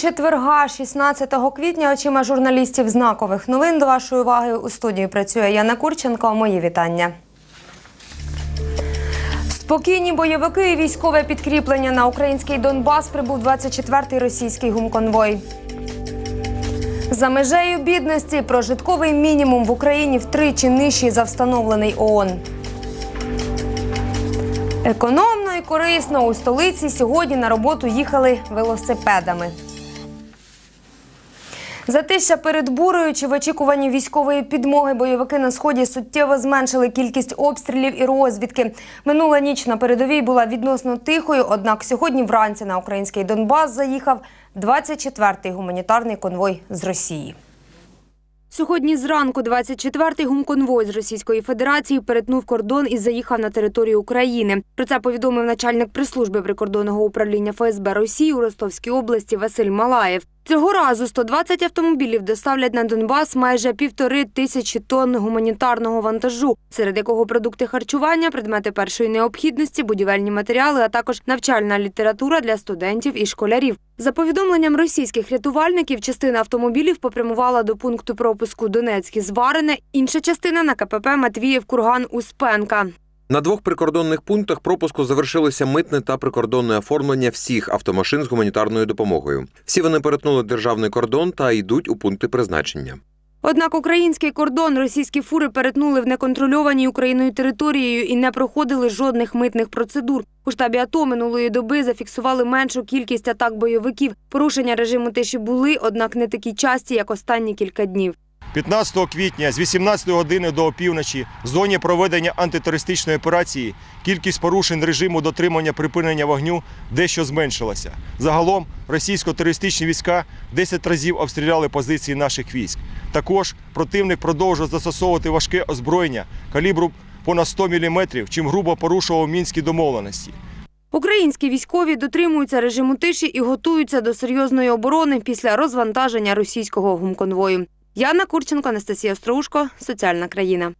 Четверга, 16 квітня, очима журналістів знакових новин. До вашої уваги у студії працює Яна Курченко. Мої вітання. Спокійні бойовики і військове підкріплення на український Донбас прибув 24-й російський гумконвой. За межею бідності прожитковий мінімум в Україні втричі нижчий за встановлений ООН. Економно і корисно у столиці сьогодні на роботу їхали велосипедами. Затища перед бурею чи в очікуванні військової підмоги бойовики на сході суттєво зменшили кількість обстрілів і розвідки. Минула ніч на передовій була відносно тихою. Однак сьогодні вранці на український Донбас заїхав 24-й гуманітарний конвой з Росії. Сьогодні зранку 24-й гумконвой з Російської Федерації перетнув кордон і заїхав на територію України. Про це повідомив начальник прес-служби прикордонного управління ФСБ Росії у Ростовській області Василь Малаєв. Цього разу 120 автомобілів доставлять на Донбас майже півтори тисячі тонн гуманітарного вантажу, серед якого продукти харчування, предмети першої необхідності, будівельні матеріали, а також навчальна література для студентів і школярів. За повідомленням російських рятувальників, частина автомобілів попрямувала до пункту пропуску Донецьке Зварене, інша частина на КПП Матвіїв Курган Успенка. На двох прикордонних пунктах пропуску завершилося митне та прикордонне оформлення всіх автомашин з гуманітарною допомогою. Всі вони перетнули державний кордон та йдуть у пункти призначення. Однак український кордон російські фури перетнули в неконтрольованій Україною територією і не проходили жодних митних процедур. У штабі АТО минулої доби зафіксували меншу кількість атак бойовиків. Порушення режиму тиші були, однак не такі часті, як останні кілька днів. 15 квітня з 18 години до опівночі в зоні проведення антитерористичної операції кількість порушень режиму дотримання припинення вогню дещо зменшилася. Загалом російсько-терористичні війська 10 разів обстріляли позиції наших військ. Також противник продовжує застосовувати важке озброєння калібру понад 100 мм, чим грубо порушував мінські домовленості. Українські військові дотримуються режиму тиші і готуються до серйозної оборони після розвантаження російського гумконвою. Яна Курченко, Анастасія Остроушко, Соціальна країна.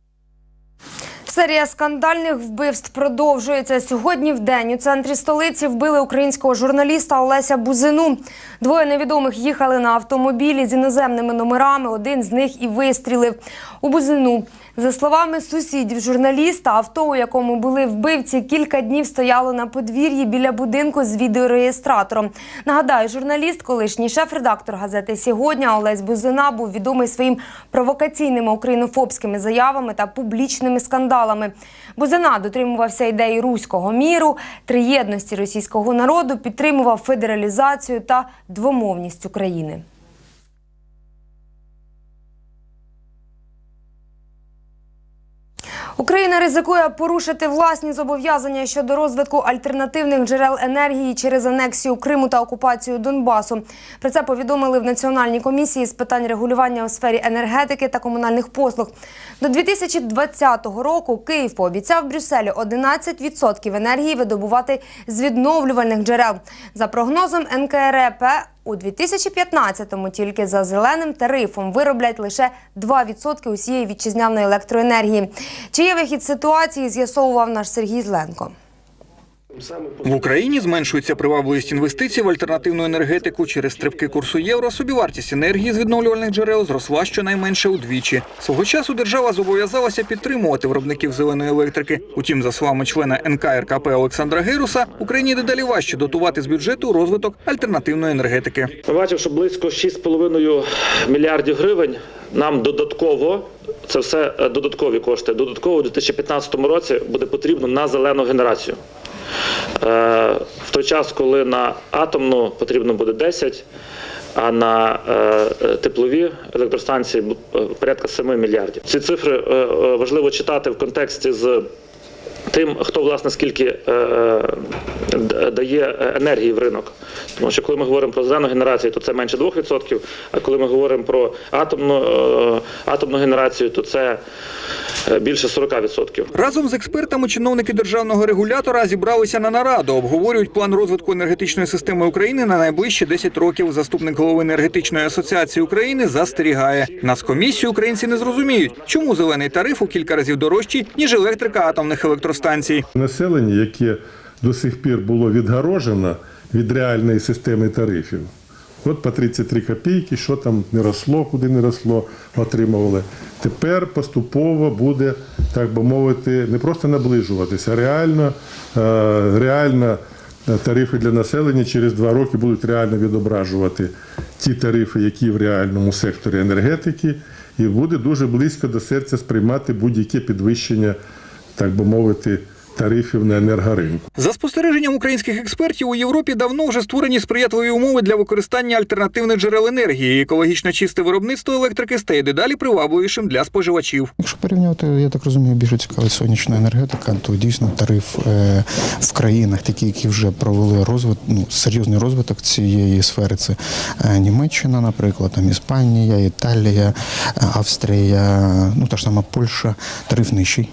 Серія скандальних вбивств продовжується. Сьогодні в день у центрі столиці вбили українського журналіста Олеся Бузину. Двоє невідомих їхали на автомобілі з іноземними номерами. Один з них і вистрілив у Бузину. За словами сусідів журналіста, авто, у якому були вбивці, кілька днів стояло на подвір'ї біля будинку з відеореєстратором. Нагадаю, журналіст, колишній шеф-редактор газети Сьогодні Олесь Бузина був відомий своїм провокаційними українофобськими заявами та публічними скандалами. Бузина дотримувався ідеї руського міру, триєдності російського народу, підтримував федералізацію та двомовність України. Україна ризикує порушити власні зобов'язання щодо розвитку альтернативних джерел енергії через анексію Криму та окупацію Донбасу. Про це повідомили в Національній комісії з питань регулювання у сфері енергетики та комунальних послуг. До 2020 року Київ пообіцяв Брюсселю 11% енергії видобувати з відновлювальних джерел. За прогнозом НКРЕП, у 2015-му тільки за зеленим тарифом вироблять лише 2% усієї вітчизняної електроенергії. Чи є вихід ситуації, з'ясовував наш Сергій Зленко. В Україні зменшується привабливість інвестицій в альтернативну енергетику через стрибки курсу євро. Собівартість енергії з відновлювальних джерел зросла щонайменше удвічі. Свого часу держава зобов'язалася підтримувати виробників зеленої електрики. Утім, за словами члена НКРКП Олександра Геруса, Україні дедалі важче дотувати з бюджету розвиток альтернативної енергетики. Ми бачимо, що близько 6,5 мільярдів гривень нам додатково, це все е, додаткові кошти, додатково у 2015 році буде потрібно на зелену генерацію. Е, В той час, коли на атомну потрібно буде 10, а на е, теплові електростанції е, порядка 7 мільярдів. Ці цифри важливо читати в контексті з тим, хто власне скільки е, дає енергії в ринок. Тому що коли ми говоримо про зелену генерацію, то це менше 2%, а коли ми говоримо про атомну, е, атомну генерацію, то це е, більше 40%. Разом з експертами чиновники державного регулятора зібралися на нараду. Обговорюють план розвитку енергетичної системи України на найближчі 10 років. Заступник голови енергетичної асоціації України застерігає. Нацкомісію українці не зрозуміють, чому зелений тариф у кілька разів дорожчий ніж електрика атомних електростанцій. Населення, яке до сих пір було відгорожено від реальної системи тарифів, От по 33 копійки, що там не росло, куди не росло, отримували. Тепер поступово буде, так би мовити, не просто наближуватися, а реально, е, реально е, тарифи для населення через два роки будуть реально відображувати ті тарифи, які в реальному секторі енергетики, і буде дуже близько до серця сприймати будь-яке підвищення, так би мовити, тарифів на енергоринку. За спостереженням українських експертів, у Європі давно вже створені сприятливі умови для використання альтернативних джерел енергії. Екологічно чисте виробництво електрики стає дедалі привабливішим для споживачів. Якщо порівнювати, я так розумію, більше цікавить сонячна енергетика, то дійсно тариф е, в країнах, такі, які вже провели розвит, ну, серйозний розвиток цієї сфери, це е, Німеччина, наприклад, там Іспанія, Італія, Австрія, ну та ж сама Польща, тариф нижчий.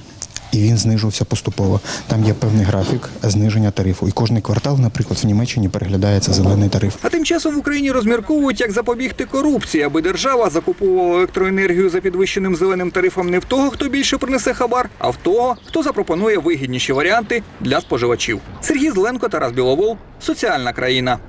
І він знижувався поступово. Там є певний графік зниження тарифу. І кожний квартал, наприклад, в Німеччині переглядається зелений тариф. А тим часом в Україні розмірковують, як запобігти корупції, аби держава закуповувала електроенергію за підвищеним зеленим тарифом не в того, хто більше принесе хабар, а в того, хто запропонує вигідніші варіанти для споживачів. Сергій Зеленко, Тарас Біловол, соціальна країна.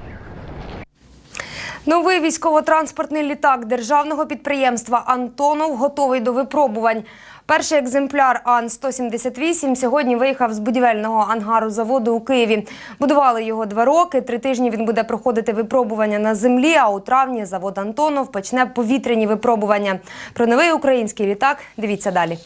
Новий військово-транспортний літак державного підприємства Антонов готовий до випробувань. Перший екземпляр Ан-178 сьогодні виїхав з будівельного ангару заводу у Києві. Будували його два роки. Три тижні він буде проходити випробування на землі. А у травні завод Антонов почне повітряні випробування. Про новий український літак дивіться далі.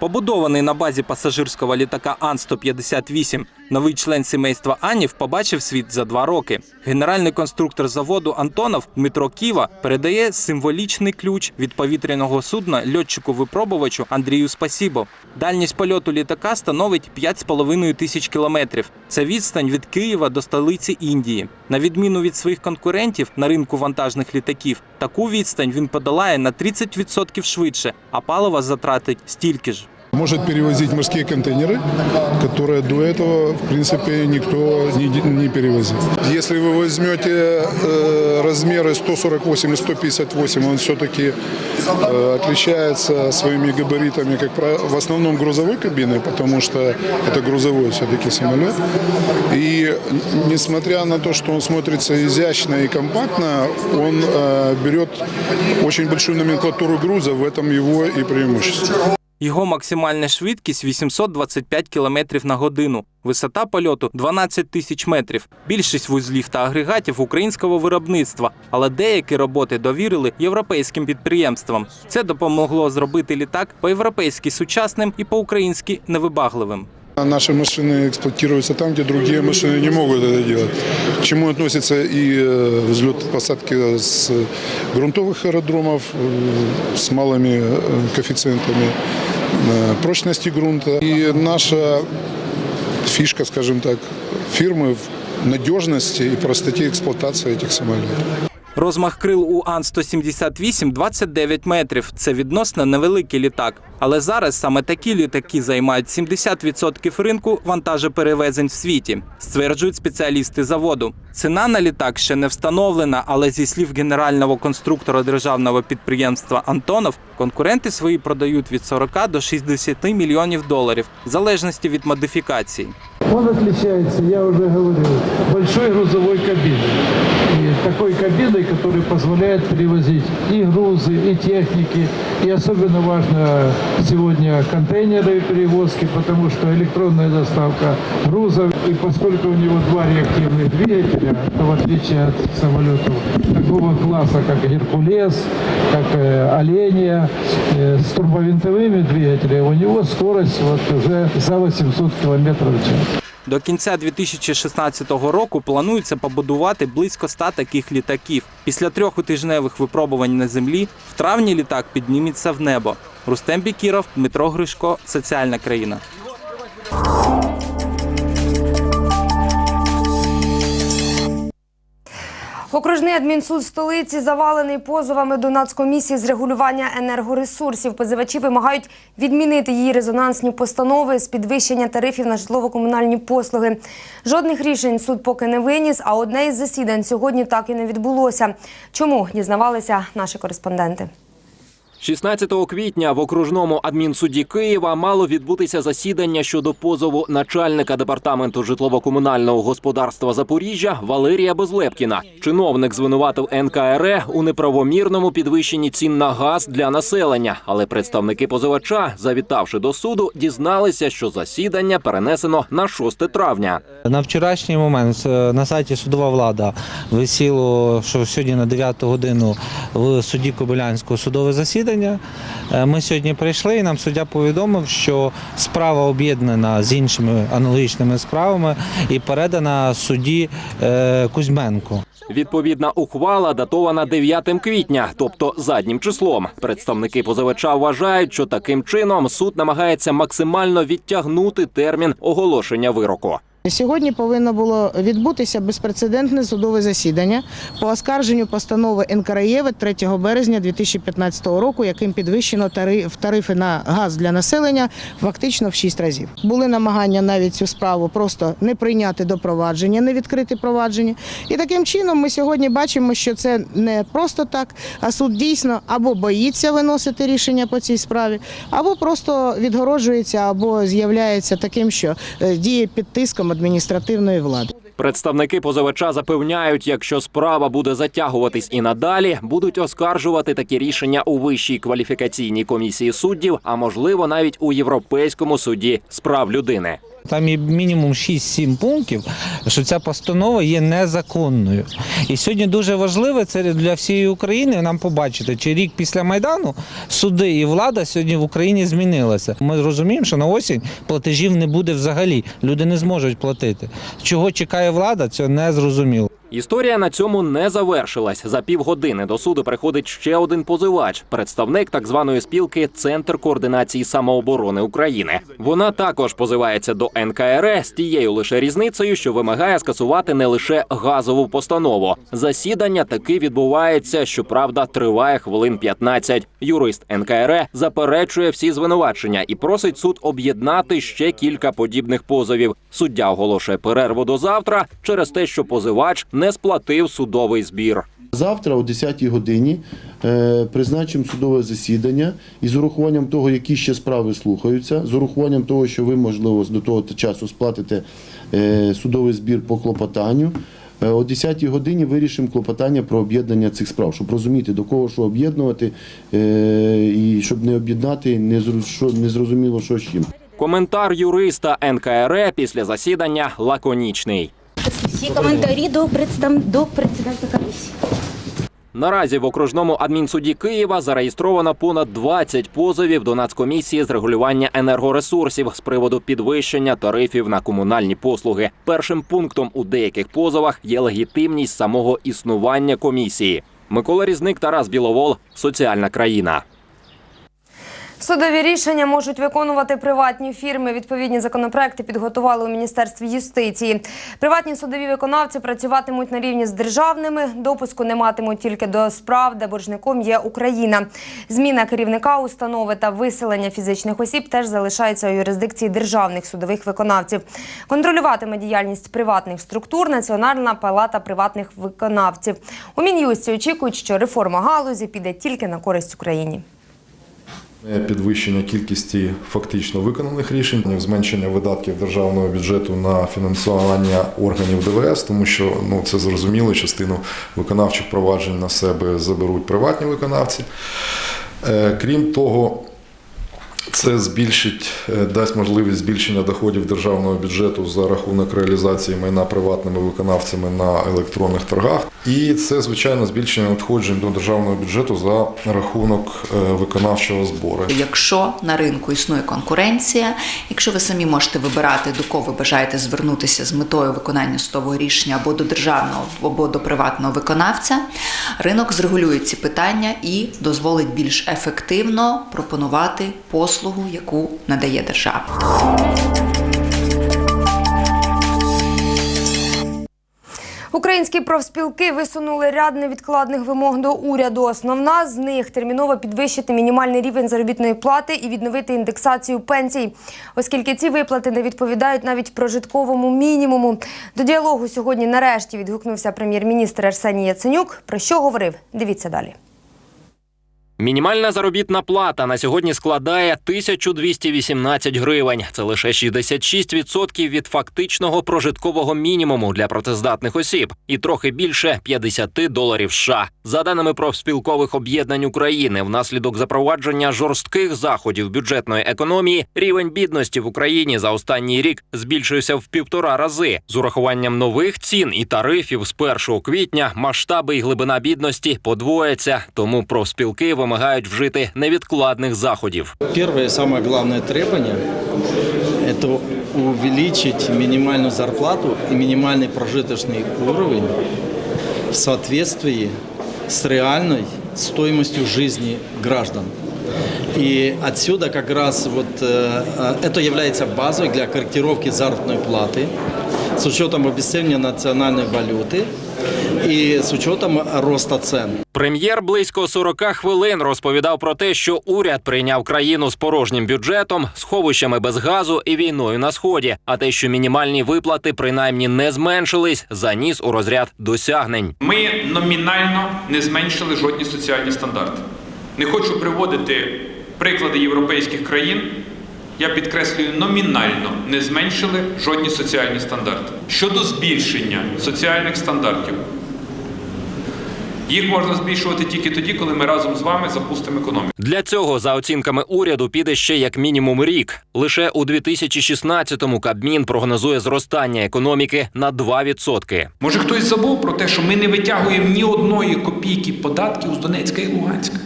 Побудований на базі пасажирського літака Ан-158, новий член сімейства Анів побачив світ за два роки. Генеральний конструктор заводу Антонов Дмитро Ківа передає символічний ключ від повітряного судна льотчику-випробувачу Андрію Спасібо. Дальність польоту літака становить 5,5 тисяч кілометрів. Це відстань від Києва до столиці Індії. На відміну від своїх конкурентів на ринку вантажних літаків, таку відстань він подолає на 30% швидше, а палива затратить стільки ж. Может перевозить морские контейнеры, которые до этого, в принципе, никто не, не перевозил. Если вы возьмете э, размеры 148 и 158, он все-таки э, отличается своими габаритами, как в основном грузовой кабины, потому что это грузовой все-таки самолет. И несмотря на то, что он смотрится изящно и компактно, он э, берет очень большую номенклатуру груза, в этом его и преимущество. Його максимальна швидкість 825 км на годину. Висота польоту 12 тисяч метрів. Більшість вузлів та агрегатів українського виробництва, але деякі роботи довірили європейським підприємствам. Це допомогло зробити літак по-європейськи сучасним і по-українськи невибагливим. Наши машины эксплуатируются там, где другие машины не могут это делать. К чему относится и э, взлет посадки с грунтовых аэродромов э, с малыми э, коэффициентами э, прочности грунта. И наша фишка, скажем так, фирмы в надежности и простоте эксплуатации этих самолетов. Розмах крил у Ан-178 – 29 метрів. Це відносно невеликий літак. Але зараз саме такі літаки займають 70% ринку вантажоперевезень в світі, стверджують спеціалісти заводу. Ціна на літак ще не встановлена, але зі слів генерального конструктора державного підприємства Антонов, конкуренти свої продають від 40 до 60 мільйонів доларів, в залежності від модифікацій. Он отличается, я уже говорил, большой грузовой кабиной. Такой кабиной, которая позволяет перевозить и грузы, и техники. И особенно важно сегодня контейнеры перевозки, потому что электронная доставка грузов. И поскольку у него два реактивных двигателя, то в отличие от самолетов такого класса, как Геркулес, как э, Оленя, э, с турбовинтовыми двигателями, у него скорость вот уже за 800 км в час. До кінця 2016 року планується побудувати близько 100 таких літаків. Після трьох тижневих випробувань на землі в травні літак підніметься в небо. Рустем Бікіров, Дмитро Гришко, соціальна країна. Окружний адмінсуд столиці завалений позовами до Нацкомісії з регулювання енергоресурсів. Позивачі вимагають відмінити її резонансні постанови з підвищення тарифів на житлово-комунальні послуги. Жодних рішень суд поки не виніс, а одне із засідань сьогодні так і не відбулося. Чому дізнавалися наші кореспонденти? 16 квітня в окружному адмінсуді Києва мало відбутися засідання щодо позову начальника департаменту житлово-комунального господарства Запоріжжя Валерія Безлепкіна. Чиновник звинуватив НКРЕ у неправомірному підвищенні цін на газ для населення. Але представники позивача, завітавши до суду, дізналися, що засідання перенесено на 6 травня. На вчорашній момент е, на сайті судова влада висіло, що сьогодні на 9 годину в суді Кобилянського судове засідання. Е, Ми сьогодні прийшли і нам суддя повідомив, що справа об'єднана з іншими аналогічними справами і передана судді е, Кузьменку. Відповідна ухвала датована 9 квітня, тобто заднім числом. Представники позивача вважають, що таким чином суд намагається максимально відтягнути термін оголошення вироку. Сьогодні повинно було відбутися безпрецедентне судове засідання по оскарженню постанови НКРЄ 3 березня 2015 року, яким підвищено тариф, тарифи на газ для населення фактично в 6 разів. Були намагання навіть цю справу просто не прийняти до провадження, не відкрити провадження. І таким чином ми сьогодні бачимо, що це не просто так, а суд дійсно або боїться виносити рішення по цій справі, або просто відгороджується, або з'являється таким, що е, діє під тиском адміністративної влади. Представники позивача запевняють, якщо справа буде затягуватись і надалі, будуть оскаржувати такі рішення у вищій кваліфікаційній комісії суддів, а можливо навіть у Європейському суді з прав людини. Там є мінімум 6-7 пунктів, що ця постанова є незаконною. І сьогодні дуже важливо це для всієї України нам побачити, чи рік після Майдану суди і влада сьогодні в Україні змінилася. Ми розуміємо, що на осінь платежів не буде взагалі. Люди не зможуть платити. Чого чекає влада, це не зрозуміло. Історія на цьому не завершилась. За півгодини до суду приходить ще один позивач, представник так званої спілки Центр координації самооборони України. Вона також позивається до НКРЕ з тією лише різницею, що вимагає скасувати не лише газову постанову. Засідання таки відбувається, щоправда, триває хвилин 15. Юрист НКРЕ заперечує всі звинувачення і просить суд об'єднати ще кілька подібних позовів. Суддя оголошує перерву до завтра через те, що позивач не сплатив судовий збір. Завтра о 10-й годині е, призначимо судове засідання і з урахуванням того, які ще справи слухаються, з урахуванням того, що ви, можливо, до того часу сплатите е, судовий збір по клопотанню. е, О 10-й годині вирішимо клопотання про об'єднання цих справ, щоб розуміти, до кого що об'єднувати, і щоб не об'єднати, не зрозуміло, що з чим. Коментар юриста НКРЕ після засідання лаконічний. Всі коментарі до представ... до президента комісії. Наразі в окружному адмінсуді Києва зареєстровано понад 20 позовів до Нацкомісії з регулювання енергоресурсів з приводу підвищення тарифів на комунальні послуги. Першим пунктом у деяких позовах є легітимність самого існування комісії. Микола Різник, Тарас Біловол, соціальна країна. Судові рішення можуть виконувати приватні фірми. Відповідні законопроекти підготували у міністерстві юстиції. Приватні судові виконавці працюватимуть на рівні з державними. Допуску не матимуть тільки до справ, де боржником є Україна. Зміна керівника установи та виселення фізичних осіб теж залишаються у юрисдикції державних судових виконавців. Контролюватиме діяльність приватних структур Національна палата приватних виконавців. У мін'юсті очікують, що реформа галузі піде тільки на користь Україні. Підвищення кількості фактично виконаних рішень, зменшення видатків державного бюджету на фінансування органів ДВС, тому що ну це зрозуміло, частину виконавчих проваджень на себе заберуть приватні виконавці. Е, Крім того, це збільшить, е, дасть можливість збільшення доходів державного бюджету за рахунок реалізації майна приватними виконавцями на електронних торгах. І це, звичайно, збільшення надходжень до державного бюджету за рахунок е, виконавчого збору. Якщо на ринку існує конкуренція, якщо ви самі можете вибирати, до кого ви бажаєте звернутися з метою виконання судового рішення або до державного, або до приватного виконавця, ринок зрегулює ці питання і дозволить більш ефективно пропонувати послугу, яку надає держава. Українські профспілки висунули ряд невідкладних вимог до уряду. Основна з них терміново підвищити мінімальний рівень заробітної плати і відновити індексацію пенсій, оскільки ці виплати не відповідають навіть прожитковому мінімуму. До діалогу сьогодні нарешті відгукнувся прем'єр-міністр Арсеній Яценюк. Про що говорив? Дивіться далі. Мінімальна заробітна плата на сьогодні складає 1218 гривень. Це лише 66% від фактичного прожиткового мінімуму для працездатних осіб, і трохи більше 50 доларів США. За даними профспілкових об'єднань України, внаслідок запровадження жорстких заходів бюджетної економії, рівень бідності в Україні за останній рік збільшився в півтора рази. З урахуванням нових цін і тарифів з 1 квітня масштаби і глибина бідності подвояться. Тому профспілки вимагають вжити невідкладних заходів. Первое и самое главное требование – это увеличить минимальную зарплату и минимальный прожиточный уровень в соответствии с реальной стоимостью жизни граждан. И отсюда как раз вот э, э, это является базой для корректировки заработной платы с учетом обесценивания национальной валюты и с учетом роста цен. Прем'єр близько 40 хвилин розповідав про те, що уряд прийняв країну з порожнім бюджетом, сховищами без газу і війною на сході. А те, що мінімальні виплати принаймні не зменшились, заніс у розряд досягнень. Ми номінально не зменшили жодні соціальні стандарти. Не хочу приводити приклади європейських країн. Я підкреслюю, номінально не зменшили жодні соціальні стандарти. Щодо збільшення соціальних стандартів, їх можна збільшувати тільки тоді, коли ми разом з вами запустимо економіку. Для цього, за оцінками уряду, піде ще як мінімум рік. Лише у 2016-му Кабмін прогнозує зростання економіки на 2%. Може хтось забув про те, що ми не витягуємо ні одної копійки податків з Донецька і Луганська.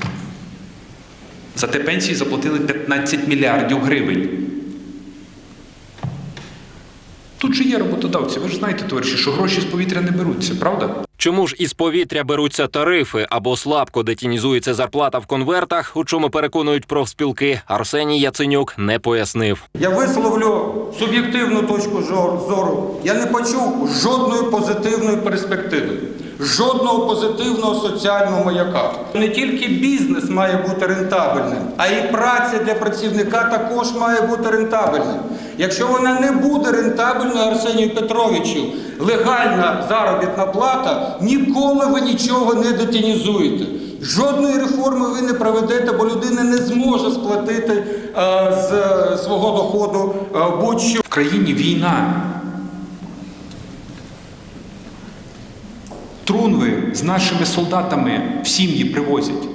За те пенсії заплатили 15 мільярдів гривень. Тут же є роботодавці. Ви ж знаєте, товариші, що гроші з повітря не беруться, правда? Чому ж із повітря беруться тарифи або слабко детінізується зарплата в конвертах, у чому переконують профспілки, Арсеній Яценюк не пояснив. Я висловлю суб'єктивну точку зору. Я не почув жодної позитивної перспективи, жодного позитивного соціального маяка. Не тільки бізнес має бути рентабельним, а і праця для працівника також має бути рентабельним. Якщо вона не буде рентабельною, Арсенію Петровичу, легальна заробітна плата, ніколи ви нічого не детінізуєте. Жодної реформи ви не проведете, бо людина не зможе сплатити е, з е, свого доходу е, будь-що. В країні війна. Трунви з нашими солдатами в сім'ї привозять.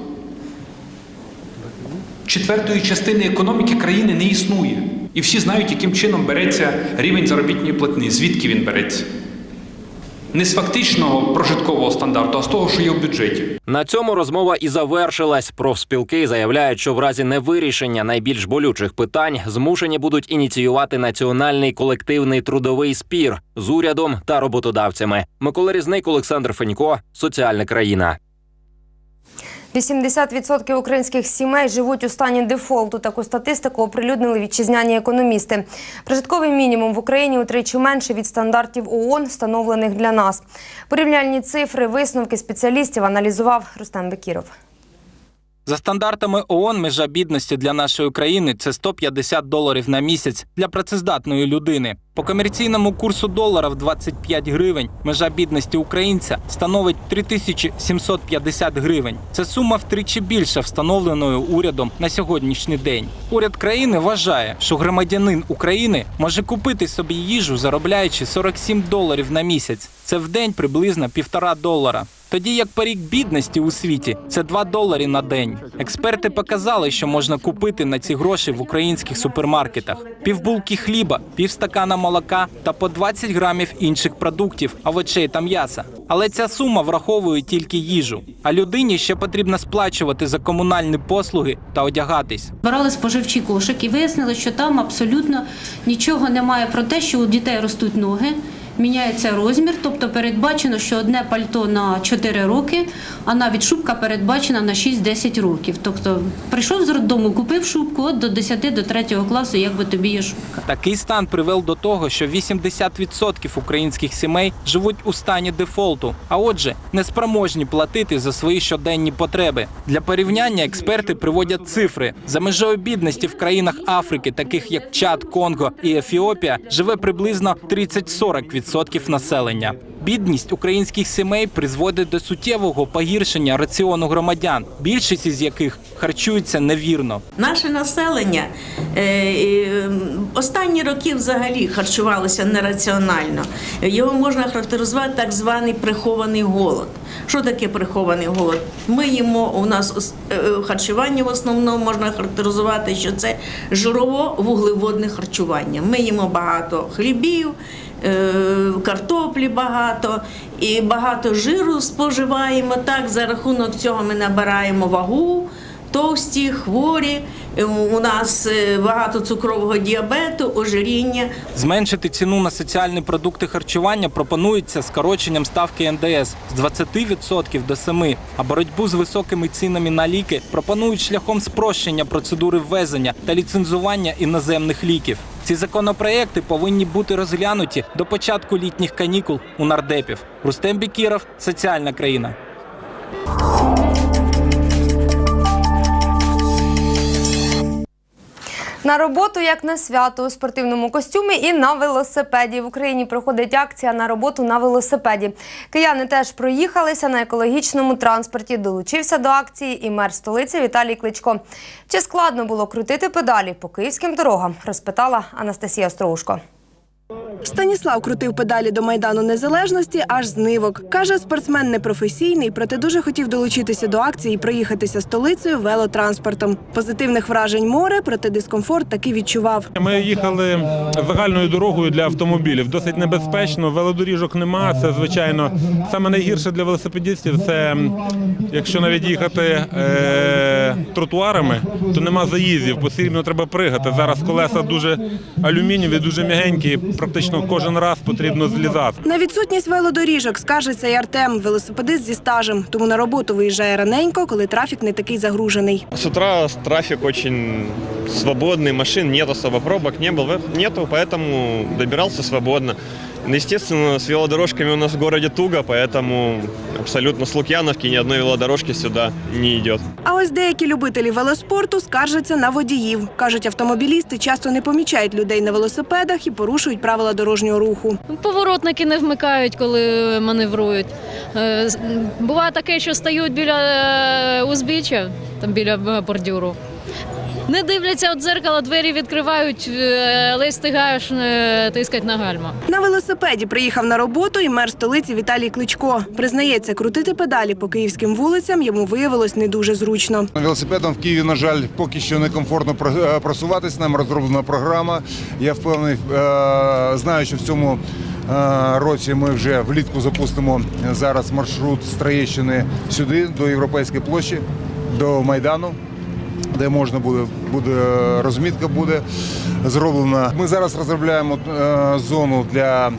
Четвертої частини економіки країни не існує. І всі знають, яким чином береться рівень заробітної платні, звідки він береться. Не з фактичного прожиткового стандарту, а з того, що є в бюджеті. На цьому розмова і завершилась. Профспілки заявляють, що в разі невирішення найбільш болючих питань змушені будуть ініціювати національний колективний трудовий спір з урядом та роботодавцями. Микола Різник, Олександр Фенько, Соціальна країна. 80% українських сімей живуть у стані дефолту. Таку статистику оприлюднили вітчизняні економісти. Прожитковий мінімум в Україні утричі менше від стандартів ООН, встановлених для нас. Порівняльні цифри, висновки спеціалістів аналізував Рустам Бекіров. За стандартами ООН, межа бідності для нашої країни це 150 доларів на місяць для працездатної людини. По комерційному курсу долара в 25 гривень межа бідності українця становить 3750 гривень. Це сума втричі більша встановленою урядом на сьогоднішній день. Уряд країни вважає, що громадянин України може купити собі їжу, заробляючи 47 доларів на місяць. Це в день приблизно півтора долара. Тоді як порік бідності у світі це 2 долари на день. Експерти показали, що можна купити на ці гроші в українських супермаркетах: півбулки хліба, півстакана молока та по 20 грамів інших продуктів, овочей та м'яса. Але ця сума враховує тільки їжу. А людині ще потрібно сплачувати за комунальні послуги та одягатись. Брали споживчий кошик і вияснили, що там абсолютно нічого немає про те, що у дітей ростуть ноги. Міняється розмір, тобто передбачено, що одне пальто на 4 роки, а навіть шубка передбачена на 6-10 років. Тобто прийшов з роддому, купив шубку от до 10 до 3 класу, як би тобі є шубка. Такий стан привел до того, що 80% українських сімей живуть у стані дефолту, а отже, неспроможні платити за свої щоденні потреби. Для порівняння експерти приводять цифри за межою бідності в країнах Африки, таких як Чад, Конго і Ефіопія, живе приблизно 30-40% населення. Бідність українських сімей призводить до суттєвого погіршення раціону громадян, більшість із яких харчуються невірно. Наше населення е, останні роки взагалі харчувалося нераціонально. Його можна характеризувати так званий прихований голод. Що таке прихований голод? Ми їмо у нас е, е, харчування в основному можна характеризувати, що це жирово-вуглеводне харчування. Ми їмо багато хлібів. Е, Картоплі багато і багато жиру споживаємо. Так за рахунок цього ми набираємо вагу, товсті, хворі. Е, У нас е, багато цукрового діабету, ожиріння. Зменшити ціну на соціальні продукти харчування пропонується скороченням ставки НДС з 20% до 7%, а боротьбу з високими цінами на ліки пропонують шляхом спрощення процедури ввезення та ліцензування іноземних ліків. Ці законопроекти повинні бути розглянуті до початку літніх канікул у нардепів. Рустем Бікіров, соціальна країна. На роботу як на свято у спортивному костюмі і на велосипеді. В Україні проходить акція на роботу на велосипеді. Кияни теж проїхалися на екологічному транспорті. Долучився до акції і мер столиці Віталій Кличко. Чи складно було крутити педалі по київським дорогам? Розпитала Анастасія Остроушко. Станіслав крутив педалі до майдану незалежності аж з нивок. каже, спортсмен непрофесійний, проте дуже хотів долучитися до акції і проїхатися столицею велотранспортом. Позитивних вражень море, проте дискомфорт таки відчував. Ми їхали загальною дорогою для автомобілів. Досить небезпечно. Велодоріжок нема. Це звичайно саме найгірше для велосипедистів. Це якщо навіть їхати е, тротуарами, то нема заїздів. Потрібно треба пригати. Зараз колеса дуже алюмінієві, дуже м'ягенькі Практично кожен раз потрібно злізати. На відсутність велодоріжок скаржиться й Артем, велосипедист зі стажем. Тому на роботу виїжджає раненько, коли трафік не такий загружений. С утра трафик очень свободный, машин нет особо, пробок не было, нету, поэтому добирался свободно. Ну, Естественно, с велодорожками у нас в городе туго, поэтому абсолютно с Лукьяновки ни одной велодорожки сюда не идет. А ось деякі любителі велоспорту скаржаться на водіїв. кажуть, автомобілісти часто не помічають людей на велосипедах і порушують правила дорожнього руху. Поворотники не вмикають, коли маневрують. Е, Буває таке, що стають біля е, узбіччя, там біля бордюру. Не дивляться у дзеркало, двері відкривають, але встигаєш е, тискати на гальма. На велосипеді приїхав на роботу і мер столиці Віталій Кличко. Признається, крутити педалі по київським вулицям йому виявилось не дуже зручно. Велосипедом в Києві, на жаль, поки що некомфортно е, просуватись. Нам розроблена програма. Я впевнений, е, знаю, що в цьому році ми вже влітку запустимо зараз маршрут з Троєщини сюди, до Європейської площі, до Майдану. Де можна буде, буде розмітка буде зроблена. Ми зараз розробляємо е, зону для е,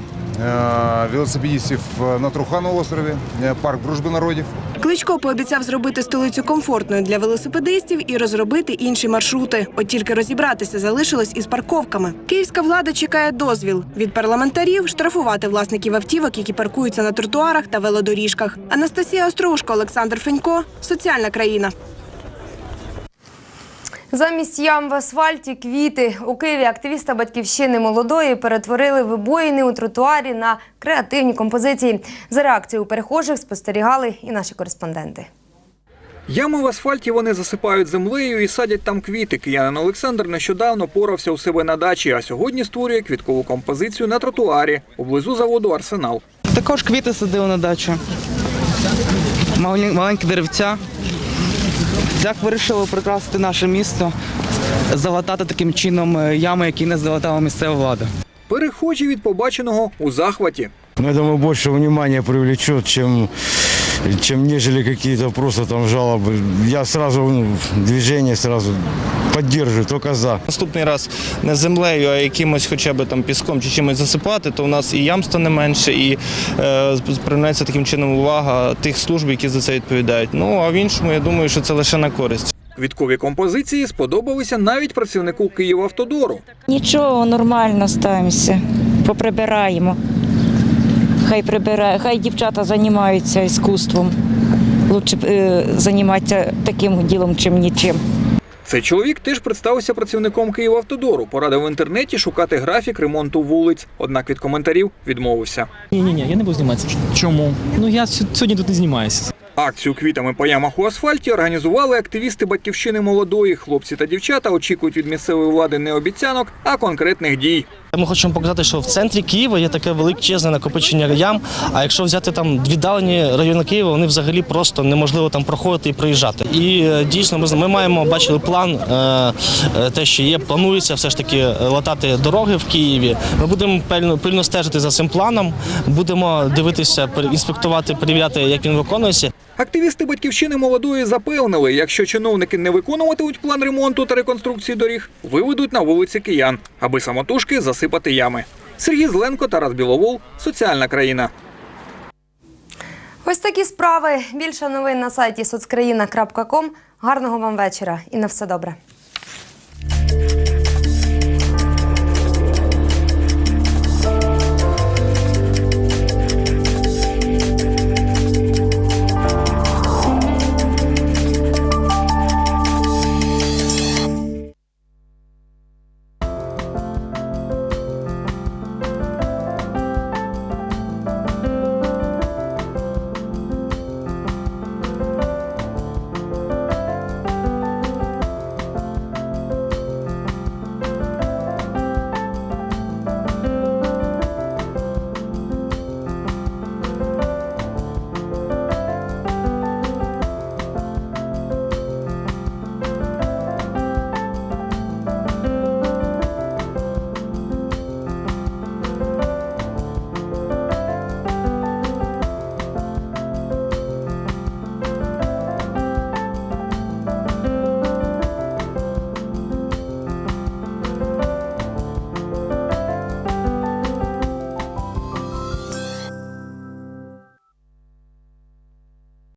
велосипедистів на Трухановому острові, е, парк дружби народів. Кличко пообіцяв зробити столицю комфортною для велосипедистів і розробити інші маршрути. От тільки розібратися залишилось із парковками. Київська влада чекає дозвіл від парламентарів штрафувати власників автівок, які паркуються на тротуарах та велодоріжках. Анастасія Острушко, Олександр Фенько, соціальна країна. Замість ям в асфальті квіти у Києві активіста батьківщини молодої перетворили вибоїни у тротуарі на креативні композиції. За реакцією перехожих спостерігали і наші кореспонденти. Ями в асфальті вони засипають землею і садять там квіти. Киянин Олександр нещодавно порався у себе на дачі, а сьогодні створює квіткову композицію на тротуарі поблизу заводу Арсенал. Також квіти садили на дачу. Малень- Маленькі деревця. Як вирішили прикрасити наше місто, залатати таким чином е, ями, які не залатала місцева влада. Перехожі від побаченого у захваті. Ну, я думаю, більше внимания привлечет, чем, чем нежели какие-то просто там жалобы. Я сразу ну, движение сразу поддерживаю, только за. Наступний раз не землею, а якимось хоча б там піском чи чимось засипати, то у нас і ям стане менше, і е, привернеться таким чином увага тих служб, які за це відповідають. Ну а в іншому, я думаю, що це лише на користь. Квіткові композиції сподобалися навіть працівнику Київавтодору. Нічого, нормально ставимося, поприбираємо. Хай прибирає, хай дівчата займаються іскусством. Лучше б, е, займатися таким ділом, чим нічим. Цей чоловік теж представився працівником Київавтодору, порадив в інтернеті шукати графік ремонту вулиць. Однак від коментарів відмовився. Ні, ні, ні, я не буду зніматися. Чому? Ну я сьогодні тут не знімаюся. Акцію квітами по ямах у асфальті організували активісти батьківщини молодої. Хлопці та дівчата очікують від місцевої влади не обіцянок, а конкретних дій. Ми хочемо показати, що в центрі Києва є таке величезне накопичення ям. А якщо взяти там віддалені райони Києва, вони взагалі просто неможливо там проходити і проїжджати. І е, дійсно, ми, ми маємо бачили план, е, е, те, що є, планується все ж таки латати дороги в Києві. Ми будемо пильно, пильно стежити за цим планом, будемо дивитися, інспектувати, перевіряти, як він виконується. Активісти батьківщини молодої запевнили, якщо чиновники не виконуватимуть план ремонту та реконструкції доріг, виведуть на вулиці киян, аби самотужки засипати ями. Сергій Зленко, Тарас Біловол, соціальна країна. Ось такі справи. Більше новин на сайті соцкраїна.ком. Гарного вам вечора і на все добре.